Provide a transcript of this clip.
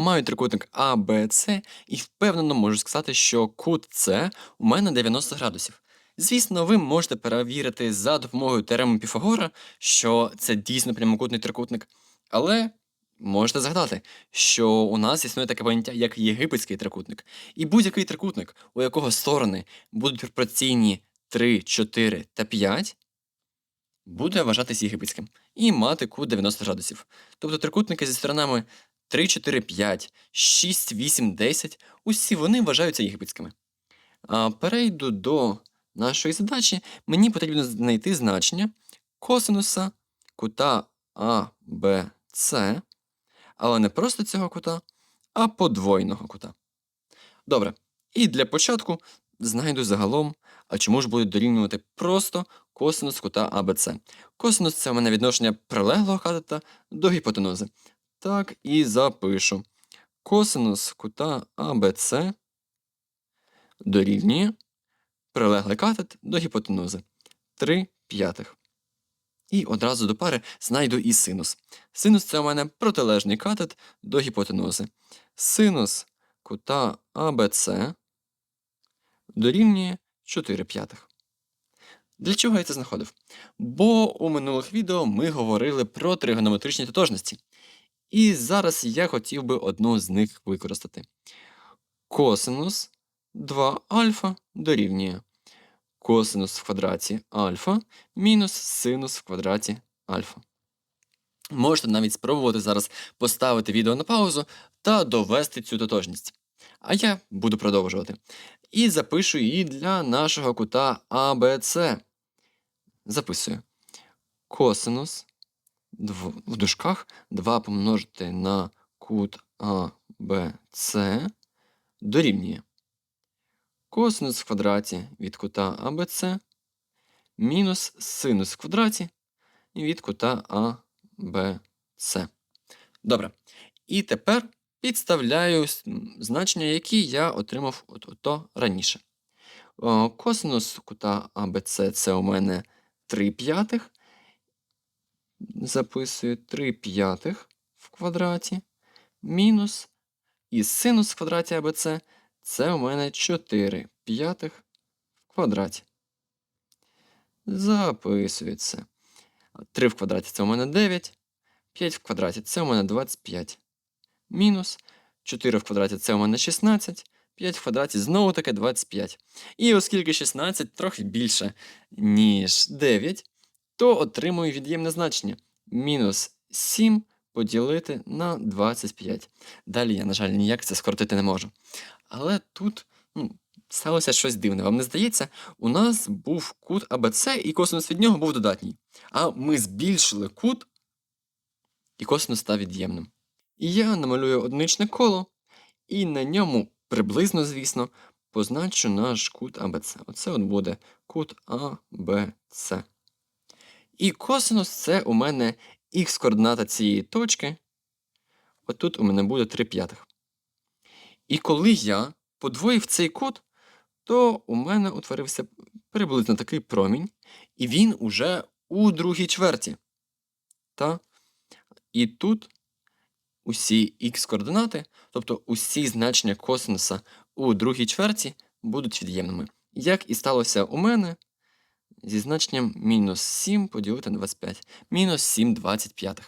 маю трикутник АБЦ і впевнено можу сказати, що кут С у мене 90 градусів. Звісно, ви можете перевірити за допомогою теореми Піфагора, що це дійсно прямокутний трикутник, але можете згадати, що у нас існує таке поняття, як єгипетський трикутник. І будь-який трикутник, у якого сторони будуть пропорційні 3, 4 та 5, буде вважатись єгипетським і мати кут 90 градусів. Тобто трикутники зі сторонами 3, 4, 5, 6, 8, 10, усі вони вважаються єгипетськими. А перейду до нашої задачі. Мені потрібно знайти значення косинуса кута АБЦ, але не просто цього кута, а подвойного кута. Добре. І для початку знайду загалом, а чому ж буде дорівнювати просто косинус кута АБЦ. Косинус це у мене відношення прилеглого катета до гіпотенузи. Так і запишу. Косинус кута АБЦ дорівнює прилеглий катет до гіпотенузи 3 п'ятих. І одразу до пари знайду і синус. Синус це у мене протилежний катет до гіпотенузи. Синус кута АБЦ дорівнює 4 п'ятих. Для чого я це знаходив? Бо у минулих відео ми говорили про тригонометричні тотожності. І зараз я хотів би одну з них використати. Косинус 2 альфа дорівнює косинус в квадраті альфа мінус синус в квадраті альфа. Можете навіть спробувати зараз поставити відео на паузу та довести цю тотожність. А я буду продовжувати. І запишу її для нашого кута АБЦ. Записую. Косинус в дужках 2 помножити на кут АБЦ дорівнює косинус в квадраті від кута АБЦ мінус синус в квадраті від кута АБЦ. Добре. І тепер підставляю значення, які я отримав от ото раніше. О, Косинус кута АБЦ це у мене 3 п'ятих. Записую 3 п'ятих в квадраті мінус і синус в квадраті АБЦ це у мене 4 п'ятих в квадраті. Записується. 3 в квадраті це у мене 9. 5 в квадраті це у мене 25. Мінус 4 в квадраті це у мене 16. 5 в квадраті знову таки 25. І оскільки 16 трохи більше, ніж 9, то отримую від'ємне значення. Мінус 7 поділити на 25. Далі я, на жаль, ніяк це скоротити не можу. Але тут ну, сталося щось дивне. Вам не здається, у нас був кут АБЦ, і косинус від нього був додатній. А ми збільшили кут, і косинус став від'ємним. І я намалюю одиничне коло, і на ньому приблизно, звісно, позначу наш кут АБЦ. Оце от буде кут АБЦ. І косинус це у мене х координата цієї точки. Отут у мене буде 3 п'ятих. І коли я подвоїв цей кут, то у мене утворився приблизно такий промінь, і він уже у другій чверті. Та? І тут усі х-координати, тобто усі значення косинуса у другій чверті будуть від'ємними. Як і сталося у мене зі значенням мінус 7 поділити на 25. Мінус 7 25.